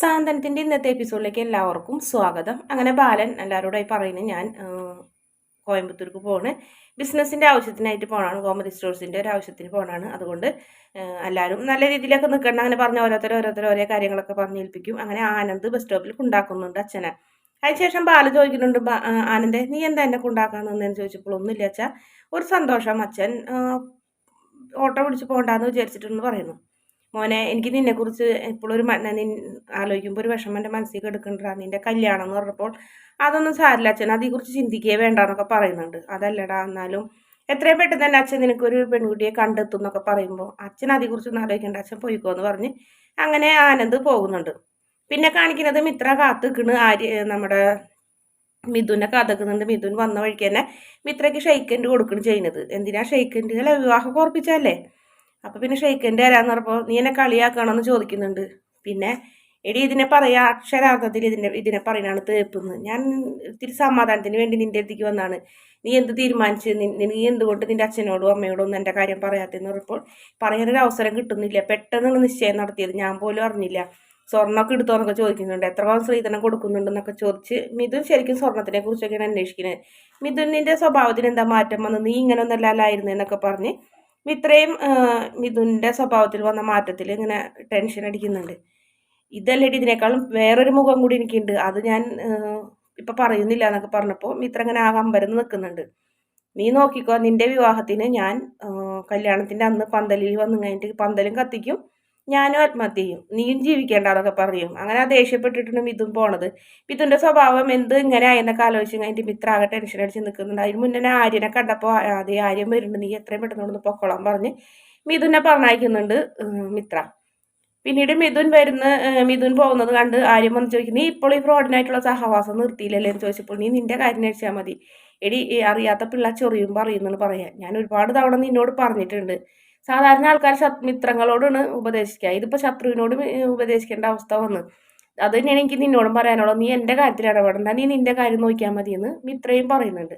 സാന്ത്വനത്തിന്റെ ഇന്നത്തെ എപ്പിസോഡിലേക്ക് എല്ലാവർക്കും സ്വാഗതം. അങ്ങനെ ബാലൻ എല്ലാവരോടായി പറയുന്നത് ഞാൻ കോയമ്പത്തൂർക്ക് പോണ്. ബിസിനസ്സിന്റെ ആവശ്യത്തിനായിട്ട് പോകണമാണ് ഗോമതി സ്റ്റോഴ്സിന്റെ ഒരു ആവശ്യത്തിന് പോകണമാണ് അതുകൊണ്ട് എല്ലാവരും നല്ല രീതിയിലൊക്കെ നിൽക്കണം അങ്ങനെ പറഞ്ഞ ഓരോരുത്തർ ഓരോരുത്തർ ഓരോ കാര്യങ്ങളൊക്കെ പറഞ്ഞേൽപ്പിക്കും അങ്ങനെ ആനന്ദ് ബസ് സ്റ്റോപ്പിൽ കൊണ്ടാക്കുന്നുണ്ട് അച്ഛനെ. അതിനുശേഷം ബാല ചോദിക്കുന്നുണ്ട് "ബാ- ആനന്ദേ നീ എന്താ എന്നെ കൊണ്ടാക്കാൻ നിന്നതെന്ന് ചോദിച്ചപ്പോൾ ഒന്നുമില്ല അച്ഛാ. ഒരു സന്തോഷം അച്ഛൻ ഓട്ടോ പിടിച്ച് പോകണ്ടെന്ന് വിചാരിച്ചിട്ടുണ്ടെന്ന് പറയുന്നു. മോനെ എനിക്ക് നിന്നെക്കുറിച്ച് എപ്പോഴൊരു ആലോചിക്കുമ്പോൾ ഒരു വിഷമം എന്റെ മനസ്സിൽ എടുക്കണ്ടാ നിന്റെ കല്യാണം എന്ന് പറഞ്ഞപ്പോൾ അതൊന്നും സാരില്ല അച്ഛൻ. അതേക്കുറിച്ച് വേണ്ട വേണ്ടെന്നൊക്കെ പറയുന്നുണ്ട്. അതല്ലടാ എന്നാലും എത്രയും പെട്ടെന്ന് തന്നെ അച്ഛൻ നിനക്കൊരു പെൺകുട്ടിയെ കണ്ടെത്തും എന്നൊക്കെ പറയുമ്പോൾ അച്ഛൻ അതേക്കുറിച്ചൊന്നും ആലോചിക്കേണ്ട. അച്ഛൻ പോയിക്കോ എന്ന് പറഞ്ഞ് അങ്ങനെ ആനന്ദ് പോകുന്നുണ്ട്. പിന്നെ കാണിക്കുന്നത് മിത്ര കാത്ത് നിൽക്കണ് ആര്യ നമ്മുടെ മിഥുനെ കാത്തുക്കുന്നുണ്ട്. മിഥുൻ വന്ന വഴിക്ക് തന്നെ മിത്രയ്ക്ക് ഷെയ്ക്കൻഡ് കൊടുക്കണം ചെയ്യുന്നത്. എന്തിനാ ഷെയ്ക്കൻഡ് അല്ല വിവാഹം ഓർപ്പിച്ചല്ലേ അപ്പോൾ പിന്നെ ഷെയ്ക്കൻഡ് ആരാന്ന് പറഞ്ഞപ്പോൾ നീ എന്നെ കളിയാക്കണമെന്ന് ചോദിക്കുന്നുണ്ട്. പിന്നെ എടി ഇതിനെ പറയാ അക്ഷരാർത്ഥത്തിൽ ഇതിനെ ഇതിനെ പറയണാണ് തേപ്പെന്ന്. ഞാൻ ഇത്തിരി സമാധാനത്തിന് വേണ്ടി നിന്റെ അടുത്തേക്ക് വന്നാണ്. നീ എന്ത് തീരുമാനിച്ച്? നി- എന്തുകൊണ്ട് നിന്റെ അച്ഛനോടും അമ്മയോടും ഒന്നും എന്റെ കാര്യം പറയാത്തെന്ന് പറഞ്ഞപ്പോൾ പറയാനൊരു അവസരം കിട്ടുന്നില്ല. പെട്ടെന്നാണ് നിശ്ചയം നടത്തിയത്. ഞാൻ പോലും അറിഞ്ഞില്ല. സ്വർണമൊക്കെ എടുത്തോന്നൊക്കെ ചോദിക്കുന്നുണ്ട്. എത്ര പവൻ സ്ത്രീധനം കൊടുക്കുന്നുണ്ടെന്നൊക്കെ ചോദിച്ച് മിഥുൻ ശരിക്കും സ്വർണത്തിനെ കുറിച്ചൊക്കെയാണ് അന്വേഷിക്കുന്നത് മിഥുനിന്റെ സ്വഭാവത്തിന് എന്താ മാറ്റം വന്നത്? നീ ഇങ്ങനെ ഒന്നല്ലായിരുന്നു എന്നൊക്കെ പറഞ്ഞ് ഇത്രയും മിഥുന്റെ സ്വഭാവത്തിൽ വന്ന മാറ്റത്തിൽ ഇങ്ങനെ ടെൻഷൻ അടിക്കുന്നുണ്ട്. ഇതല്ലേടി ഇതിനേക്കാളും വേറൊരു മുഖം കൂടി എനിക്കുണ്ട്. അത് ഞാൻ ഇപ്പം പറയുന്നില്ല എന്നൊക്കെ പറഞ്ഞപ്പോൾ മിത്ര ഇങ്ങനെ ആ കമ്പരന്ന് നിൽക്കുന്നുണ്ട്. നീ നോക്കിക്കോ നിന്റെ വിവാഹത്തിന് ഞാൻ കല്യാണത്തിന്റെ അന്ന് പന്തലിൽ വന്നു കഴിഞ്ഞിട്ട് പന്തലും കത്തിക്കും. ഞാനും ആത്മഹത്യ ചെയ്യും. നീയും ജീവിക്കേണ്ട എന്നൊക്കെ പറയും. അങ്ങനെ ആ ദേഷ്യപ്പെട്ടിട്ടാണ് മിഥുൻ പോണത്. മിഥുന്റെ സ്വഭാവം എന്ത് ഇങ്ങനെ ആയെന്നൊക്കെ ആലോചിച്ച് കഴിഞ്ഞിട്ട് മിത്ര ആകെ ടെൻഷൻ അടിച്ച് നിൽക്കുന്നുണ്ട് അതിന് മുന്നേ ആര്യനെ കണ്ടപ്പോൾ അതേ ആര്യം വരുന്നുണ്ട്. നീ എത്രയും പെട്ടെന്ന് ഒന്ന് പൊക്കോളാൻ പറഞ്ഞ് മിഥുനെ പറഞ്ഞയക്കുന്നുണ്ട് മിത്ര. പിന്നീട് മിഥുൻ വരുന്ന മിഥുൻ പോകുന്നത് കണ്ട് ആര്യം വന്ന് ചോദിക്കും നീ ഇപ്പോൾ ഈ ഫ്രോഡിനായിട്ടുള്ള സഹവാസം നിർത്തിയില്ലല്ലേ? എന്ന് ചോദിച്ചപ്പോൾ നീ നിന്റെ കാര്യം അടിച്ചാൽ മതി. എടി അറിയാത്ത പിള്ള ചൊറിയും പറയുന്നു പറയാം ഞാൻ ഒരുപാട് തവണ നിന്നോട് പറഞ്ഞിട്ടുണ്ട്. സാധാരണ ആൾക്കാർ സത്മിത്രങ്ങളോടാണ് ഉപദേശിക്കുക ഇതിപ്പോൾ ശത്രുവിനോട് ഉപദേശിക്കേണ്ട അവസ്ഥ വന്ന്. അത് തന്നെയാണ് എനിക്ക് നിന്നോടും പറയാനുള്ളത്. നീ എന്റെ കാര്യത്തിൽ ഇടപെടണ്ട. നീ നിന്റെ കാര്യം നോക്കിയാൽ മതി എന്ന് മിത്രയും പറയുന്നുണ്ട്.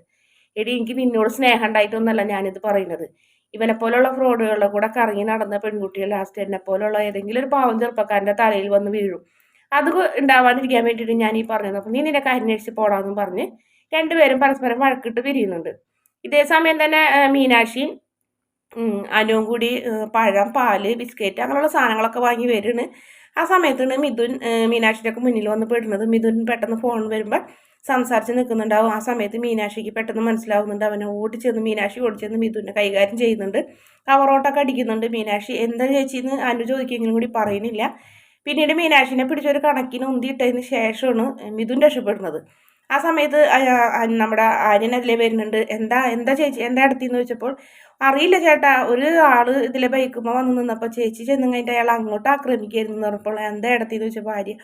എടി എനിക്ക് നിന്നോട് സ്നേഹം ഉണ്ടായിട്ടൊന്നല്ല ഞാനിത് പറയുന്നത്. ഇവനെ പോലുള്ള ഫ്രോഡുകളുടെ കൂടെ കറങ്ങി നടന്ന പെൺകുട്ടികൾ ലാസ്റ്റ് എന്നെ പോലുള്ള ഏതെങ്കിലും ഒരു പാവം ചെറുപ്പക്കാരന്റെ തലയിൽ വന്ന് വീഴും. അത് ഉണ്ടാവാതിരിക്കാൻ വേണ്ടിയിട്ട് ഞാൻ ഈ പറഞ്ഞത്. അപ്പം നീ നിന്റെ കാര്യം അന്വേഷിച്ച് പോടാന്നും പറഞ്ഞ് രണ്ടുപേരും പരസ്പരം വഴക്കിട്ട് പിരിയുന്നുണ്ട്. ഇതേ സമയം തന്നെ മീനാക്ഷിയും അനുവും കൂടി പഴം പാൽ ബിസ്ക്കറ്റ് അങ്ങനെയുള്ള സാധനങ്ങളൊക്കെ വാങ്ങി വരുന്നു ആ സമയത്താണ് മിഥുൻ ആ, മീനാക്ഷിയുടെ ഒക്കെ മുന്നിൽ വന്ന് പെടുന്നത്. മിഥുൻ പെട്ടെന്ന് ഫോൺ വരുമ്പോൾ സംസാരിച്ച് നിൽക്കുന്നുണ്ടാവും. ആ സമയത്ത് മീനാക്ഷിക്ക് പെട്ടെന്ന് മനസ്സിലാവുന്നുണ്ട്. അവനെ ഓടിച്ചെന്ന് മീനാക്ഷി ഓടിച്ചെന്ന് മിഥുനെ കൈകാര്യം ചെയ്യുന്നുണ്ട്. കവറോട്ടൊക്കെ അടിക്കുന്നുണ്ട്. മീനാക്ഷി എന്താ ചേച്ചിന്ന് അനു ചോദിക്കെങ്കിലും കൂടി പറയുന്നില്ല. പിന്നീട് മീനാക്ഷിനെ പിടിച്ചൊരു കണക്കിന് ഉന്തിയിട്ടതിന് ശേഷമാണ് മിഥുൻ രക്ഷപ്പെടുന്നത്. ആ സമയത്ത് നമ്മുടെ ആര്യനല്ലേ വരുന്നുണ്ട്. എന്താ എന്താ ചേച്ചി എന്താ അടുത്തിന്ന് ചോദിച്ചപ്പോൾ അറിയില്ല ചേട്ടാ ഒരു ആൾ ഇതിലെ ബൈക്കുമ്പോൾ വന്ന് നിന്നപ്പോൾ ചേച്ചി ചെന്ന് കഴിഞ്ഞിട്ട് അയാൾ അങ്ങോട്ട് ആക്രമിക്കായിരുന്നു എന്ന് പറഞ്ഞപ്പോൾ എന്താ ഇടത്തിന്ന് ചോദിച്ചപ്പോൾ ആര്യ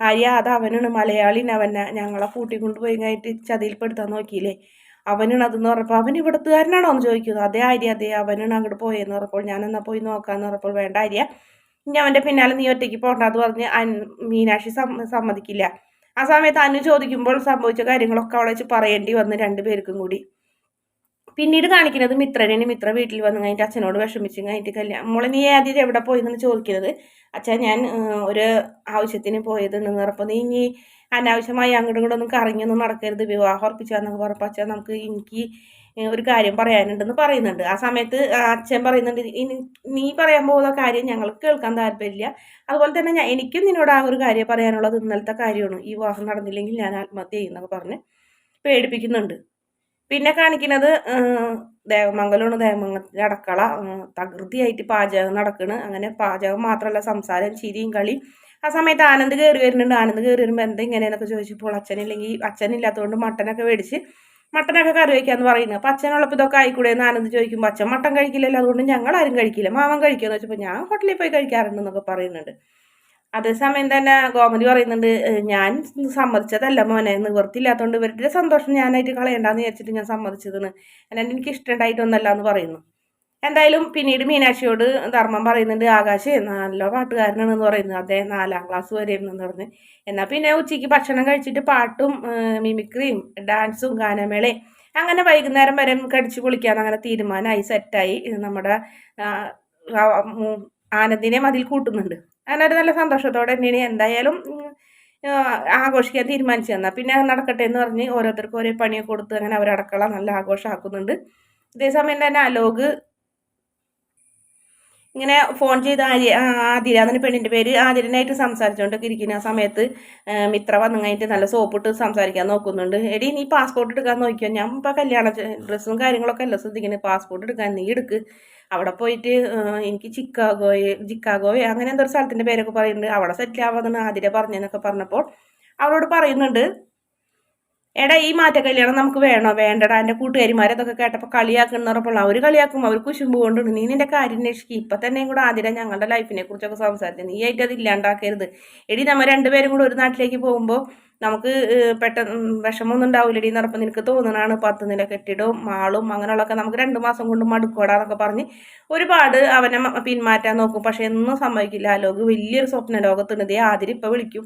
ആര്യ അത് അവനാണ് മലയാളിന് അവനെ ഞങ്ങളെ കൂട്ടിക്കൊണ്ട് പോയി കഴിഞ്ഞിട്ട് ചതിയിൽപ്പെടുത്താൻ നോക്കിയില്ലേ? അവനാണ് അതെന്ന് പറഞ്ഞപ്പോൾ അവൻ ഇവിടത്തുകാരനാണോ എന്ന് ചോദിക്കുന്നു. അതേ ആര്യ അതേ അവനാണ് അങ്ങോട്ട് പോയെന്ന് പറഞ്ഞപ്പോൾ ഞാൻ എന്നാൽ പോയി നോക്കാമെന്ന് പറഞ്ഞപ്പോൾ വേണ്ട ആര്യ ഇനി അവന്റെ പിന്നാലെ നീ ഒറ്റയ്ക്ക് പോകണ്ടെന്ന് പറഞ്ഞ് അൻ- മീനാക്ഷി സമ്മതിക്കില്ല. ആ സമയത്ത് അനു ചോദിക്കുമ്പോൾ സംഭവിച്ച കാര്യങ്ങളൊക്കെ അവളെ വെച്ച് പറയേണ്ടി വന്ന് രണ്ടുപേർക്കും കൂടി. പിന്നീട് കാണിക്കുന്നത് മിത്രനെ മിത്ര വീട്ടിൽ വന്ന് കഴിഞ്ഞിട്ട് അച്ഛനോട് വിഷമിച്ച് കഴിഞ്ഞിട്ട് കല്യാണം മോളെ നീ ആദ്യം എവിടെ പോയി എന്ന് ചോദിക്കുന്നത്? അച്ഛൻ ഞാൻ ഒരു ആവശ്യത്തിന് പോയതെന്ന് പറഞ്ഞപ്പോൾ നീ ഇനി അനാവശ്യമായി അങ്ങോട്ടും ഇങ്ങോട്ടൊന്നും കറങ്ങിയൊന്നും നടക്കരുത് വിവാഹം ഉറപ്പിച്ചാന്നൊക്കെ പറഞ്ഞപ്പോൾ അച്ഛൻ നമുക്ക് എനിക്ക് ഒരു കാര്യം പറയാനുണ്ടെന്ന് പറയുന്നുണ്ട്. ആ സമയത്ത് അച്ഛൻ പറയുന്നുണ്ട് "ഇനി നീ പറയാൻ പോകുന്ന കാര്യം ഞങ്ങൾക്ക് കേൾക്കാൻ താല്പര്യമില്ല. അതുപോലെ തന്നെ ഞാൻ എനിക്കും നിന്നോട് ആ ഒരു കാര്യം പറയാനുള്ളത് ഇന്നലത്തെ കാര്യമാണ്. ഈ വിവാഹം നടന്നില്ലെങ്കിൽ ഞാൻ ആത്മഹത്യ ചെയ്യുന്നൊക്കെ പറഞ്ഞ് പേടിപ്പിക്കുന്നുണ്ട്. പിന്നെ കാണിക്കുന്നത് ദേവമംഗലമാണ്. ദേവമംഗലത്തിന്റെ അടക്കള തകൃതിയായിട്ട് പാചകം നടക്കണ്. അങ്ങനെ പാചകം മാത്രമല്ല സംസാരം ചിരിയും കളി ആ സമയത്ത് ആനന്ദ് കയറി വരുന്നുണ്ട്. ആനന്ദ് കയറി വരുമ്പോൾ എന്താ ഇങ്ങനെയെന്നൊക്കെ ചോദിച്ചപ്പോൾ അച്ഛനില്ലെങ്കിൽ അച്ഛനില്ലാത്തതുകൊണ്ട് മട്ടനൊക്കെ മേടിച്ച് മട്ടനൊക്കെ കറി വയ്ക്കാന്ന് പറയുന്നത്. അപ്പം അച്ഛനുള്ളപ്പോൾ ഇതൊക്കെ ആയിക്കൂടെ എന്ന് ആനന്ദ് ചോദിക്കുമ്പോൾ അച്ഛൻ മട്ടൻ കഴിക്കില്ലല്ലോ അതുകൊണ്ട് ഞങ്ങൾ ആരും കഴിക്കില്ല. മാമൻ കഴിക്കുമെന്ന് വെച്ചപ്പോൾ ഞാൻ ഹോട്ടലിൽ പോയി കഴിക്കാറുണ്ട് എന്നൊക്കെ പറയുന്നുണ്ട് അതേസമയം തന്നെ ഗോമതി പറയുന്നുണ്ട് ഞാൻ സമ്മതിച്ചതല്ല മോനെ നിവൃത്തിയില്ലാത്തതുകൊണ്ട് ഇവരുടെ സന്തോഷം ഞാനായിട്ട് കളയണ്ടെന്ന് വിചാരിച്ചിട്ട് ഞാൻ സമ്മതിച്ചതെന്ന് അല്ലാണ്ട് എനിക്ക് ഇഷ്ടമുണ്ടായിട്ടൊന്നല്ല എന്ന് പറയുന്നു. എന്തായാലും പിന്നീട് മീനാക്ഷിയോട് ധർമ്മം പറയുന്നുണ്ട് ആകാശ് നല്ല പാട്ടുകാരനാണ് എന്ന് പറയുന്നത് അദ്ദേഹം നാലാം ക്ലാസ് വരെ എന്ന് പറഞ്ഞ്. എന്നാൽ പിന്നെ ഉച്ചയ്ക്ക് ഭക്ഷണം കഴിച്ചിട്ട് പാട്ടും മിമിക്രിയും ഡാൻസും ഗാനമേളയും അങ്ങനെ വൈകുന്നേരം വരെ കടിച്ചു പൊളിക്കാൻ അങ്ങനെ തീരുമാനമായി സെറ്റായി നമ്മുടെ ആനന്ദിനെ മതിൽ കൂട്ടുന്നുണ്ട്. അങ്ങനെ ഒരു നല്ല സന്തോഷത്തോടെ തന്നെയാണ് എന്തായാലും ആഘോഷിക്കാൻ തീരുമാനിച്ചു തന്നാൽ പിന്നെ നടക്കട്ടെ എന്ന് പറഞ്ഞ് ഓരോരുത്തർക്കും ഓരോ പണിയൊക്കെ കൊടുത്ത് അങ്ങനെ അവരടക്കള നല്ല ആഘോഷമാക്കുന്നുണ്ട്. അതേസമയം തന്നെ അലോക് ഇങ്ങനെ ഫോൺ ചെയ്ത് ആര്യ ആതിര അതിന് പെണ്ണിന്റെ പേര് ആതിരനായിട്ട് സംസാരിച്ചുകൊണ്ടൊക്കെ ഇരിക്കുന്ന ആ സമയത്ത് മിത്ര വന്നു കഴിഞ്ഞിട്ട് നല്ല സോപ്പിട്ട് സംസാരിക്കാൻ നോക്കുന്നുണ്ട്. എടി നീ പാസ്പോർട്ട് എടുക്കാൻ നോക്കിയോ? ഞാൻ ഇപ്പോൾ കല്യാണ ഡ്രസ്സും കാര്യങ്ങളൊക്കെ അല്ല ശ്രദ്ധിക്കുന്നത് പാസ്പോർട്ട് എടുക്കാൻ നീ എടുക്ക്. അവിടെ പോയിട്ട് എനിക്ക് ചിക്കാഗോയെ ചിക്കാഗോയെ അങ്ങനെ എന്തോ ഒരു സ്ഥലത്തിന്റെ പേരൊക്കെ പറയുന്നുണ്ട്. അവിടെ സെറ്റിൽ ആവാതെന്ന് ആതിര പറഞ്ഞെന്നൊക്കെ പറഞ്ഞപ്പോൾ അവരോട് പറയുന്നുണ്ട് എടാ ഈ മാറ്റ കല്യാണം നമുക്ക് വേണോ? വേണ്ടടാ എന്റെ കൂട്ടുകാരിമാരതൊക്കെ കേട്ടപ്പോൾ കളിയാക്കുന്ന പറഞ്ഞപ്പോൾ അവർ കളിയാക്കും അവർ കുശുമ്പ് കൊണ്ടുണ്ട്. നീ നിന്റെ കാര്യം അന്വേഷിക്കും. ഇപ്പം തന്നെയും കൂടെ ആദ്യം ഞങ്ങളുടെ ലൈഫിനെ കുറിച്ചൊക്കെ സംസാരിച്ചു. നീ ആയിട്ട് അത് ഇല്ലാണ്ടാക്കരുത്. എടി നമ്മൾ രണ്ടുപേരും കൂടെ ഒരു നാട്ടിലേക്ക് പോകുമ്പോൾ നമുക്ക് പെട്ടെന്ന് വിഷമമൊന്നും ഉണ്ടാവില്ലടി എന്നറപ്പം നിനക്ക് തോന്നണാണ് പത്ത് നില കെട്ടിടവും മാളും അങ്ങനെയുള്ളതൊക്കെ നമുക്ക് രണ്ട് മാസം കൊണ്ട് മടുക്കോടാന്നൊക്കെ പറഞ്ഞ് ഒരുപാട് അവനെ പിന്മാറ്റാൻ നോക്കും. പക്ഷെ ഒന്നും സംഭവിക്കില്ല ആ ലോകം വലിയൊരു സ്വപ്ന ലോകത്തുണ്ട്. ദേ ആതിരി ഇപ്പം വിളിക്കും.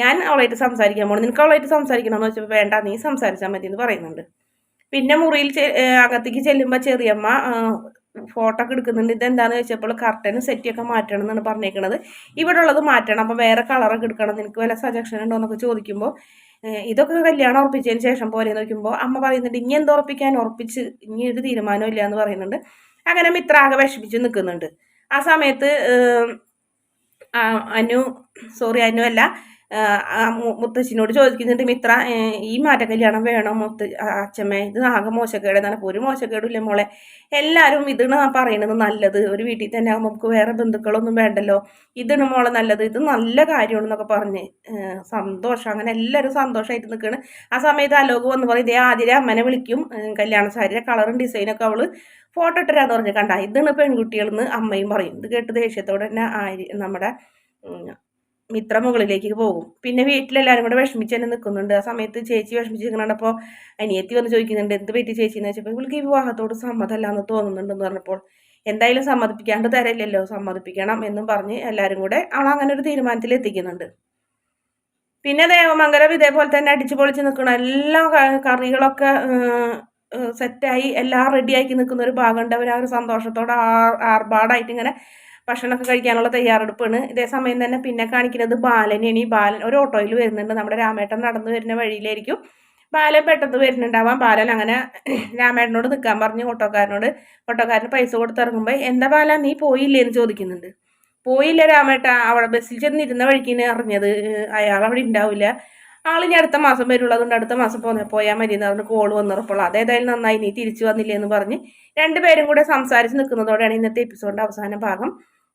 ഞാൻ അവളായിട്ട് സംസാരിക്കാൻ പോകണം നിനക്ക് അവളായിട്ട് സംസാരിക്കണമെന്ന് വെച്ചപ്പോൾ വേണ്ട നീ സംസാരിച്ചാൽ മതി എന്ന് പറയുന്നുണ്ട്. പിന്നെ മുറിയിൽ അകത്തേക്ക് ചെല്ലുമ്പോൾ ചെറിയമ്മ ഫോട്ടോ ഒക്കെ എടുക്കുന്നുണ്ട്. ഇതെന്താന്ന് വെച്ചപ്പോൾ കർട്ടന് സെറ്റിയൊക്കെ മാറ്റണം എന്നാണ് പറഞ്ഞേക്കണത്. ഇവിടെ ഉള്ളത് മാറ്റണം. അപ്പോൾ വേറെ കളറൊക്കെ എടുക്കണം. നിനക്ക് വല്ല സജഷൻ ഉണ്ടോ എന്നൊക്കെ ചോദിക്കുമ്പോൾ ഇതൊക്കെ കല്യാണം ഉറപ്പിച്ചതിന് ശേഷം പോലെ നോക്കുമ്പോൾ അമ്മ പറയുന്നുണ്ട് ഇനി എന്ത് ഉറപ്പിക്കാൻ? ഉറപ്പിച്ച് ഇനി ഒരു തീരുമാനം ഇല്ല എന്ന് പറയുന്നുണ്ട്. അങ്ങനെ മിത്ര ആകെ വിഷമിച്ച് നിൽക്കുന്നുണ്ട്. ആ സമയത്ത് അനു സോറി അനു അല്ല മുത്തശ്ശിനോട് ചോദിക്കുന്നുണ്ട് മിത്ര ഈ മാറ്റ കല്യാണം വേണോ മുത്ത അച്ഛമ്മേ? ഇത് ആകെ മോശക്കേട് എന്നാണ് ഒരു മോശക്കേടില്ല മോളെ. എല്ലാവരും ഇതാണ് പറയണത് നല്ലത്. ഒരു വീട്ടിൽ തന്നെ ആകുമ്പോൾ നമുക്ക് വേറെ ബന്ധുക്കളൊന്നും വേണ്ടല്ലോ. ഇതാണ് മോളെ നല്ലത്. ഇത് നല്ല കാര്യമാണെന്നൊക്കെ പറഞ്ഞ് സന്തോഷം. അങ്ങനെ എല്ലാവരും സന്തോഷമായിട്ട് നിൽക്കുകയാണ് ആ സമയത്ത് അലോക് വന്ന് പറയും ഇതേ ആദ്യം അമ്മനെ വിളിക്കും. കല്യാണ സാരിയുടെ കളറും ഡിസൈനൊക്കെ അവൾ ഫോട്ടോ ഇട്ടരാന്ന് പറഞ്ഞ്. കണ്ട ഇതാണ് പെൺകുട്ടികളെന്ന് അമ്മയും പറയും. ഇത് കേട്ട് ദേഷ്യത്തോടെ തന്നെ ആയി നമ്മുടെ മിത്ര മുകളിലേക്ക് പോകും. പിന്നെ വീട്ടിലെല്ലാവരും കൂടെ വിഷമിച്ച് തന്നെ നിൽക്കുന്നുണ്ട്. ആ സമയത്ത് ചേച്ചി വിഷമിച്ച് നിൽക്കണപ്പോൾ അനിയത്തി വന്ന് ചോദിക്കുന്നുണ്ട് എന്ത് പറ്റി ചേച്ചി? എന്ന് വെച്ചപ്പോൾ ഇവൾക്ക് ഈ വിവാഹത്തോട് സമ്മതമല്ല എന്ന് തോന്നുന്നുണ്ടെന്ന് പറഞ്ഞപ്പോൾ എന്തായാലും സമ്മതിപ്പിക്കാണ്ട് തരയില്ലല്ലോ സമ്മതിപ്പിക്കണം എന്നും പറഞ്ഞ് എല്ലാവരും കൂടെ അവൾ അങ്ങനെ ഒരു തീരുമാനത്തിൽ എത്തിക്കുന്നുണ്ട്. പിന്നെ ദേവമംഗലം ഇതേപോലെ തന്നെ അടിച്ചു പൊളിച്ച് നിൽക്കണം എല്ലാ കറികളൊക്കെ സെറ്റായി എല്ലാം റെഡിയാക്കി നിൽക്കുന്ന ഒരു ഭാഗമുണ്ട്. അവർ ആ ഒരു സന്തോഷത്തോടെ ആർ ആർഭാടായിട്ട് ഇങ്ങനെ ഭക്ഷണമൊക്കെ കഴിക്കാനുള്ള തയ്യാറെടുപ്പാണ്. ഇതേ സമയം തന്നെ പിന്നെ കാണിക്കുന്നത് ബാലനെയാണ് ഈ ബാലൻ ഒരു ഓട്ടോയിൽ വരുന്നുണ്ട്. നമ്മുടെ രാമേട്ടൻ നടന്നു വരുന്ന വഴിയിലായിരിക്കും. ബാലൻ പെട്ടെന്ന് വരുന്നുണ്ടാവാം. ബാലൻ അങ്ങനെ രാമേട്ടനോട് നിൽക്കാൻ പറഞ്ഞു. ഓട്ടോക്കാരനോട് ഓട്ടോക്കാരന് പൈസ കൊടുത്തിറങ്ങുമ്പോൾ എന്താ ബാല നീ പോയില്ലേ? എന്ന് ചോദിക്കുന്നുണ്ട്. പോയില്ല രാമേട്ട. അവിടെ ബസ്സിൽ ചെന്നിരുന്ന വഴിക്കിന് അറിഞ്ഞത് അയാൾ അവിടെ ഉണ്ടാവില്ല. ആൾ ഇനി അടുത്ത മാസം വരുള്ളൂ അതുകൊണ്ട് അടുത്ത മാസം പോന്നെ പോയാൽ മതി എന്ന് പറഞ്ഞ് കോൾ വന്നിറപ്പോൾ അതേതായാലും നന്നായി നീ തിരിച്ചു വന്നില്ലേ എന്ന് പറഞ്ഞ് രണ്ടുപേരും കൂടെ സംസാരിച്ച് നിൽക്കുന്നതോടെയാണ് ഇന്നത്തെ എപ്പിസോഡിന്റെ അവസാന ഭാഗം.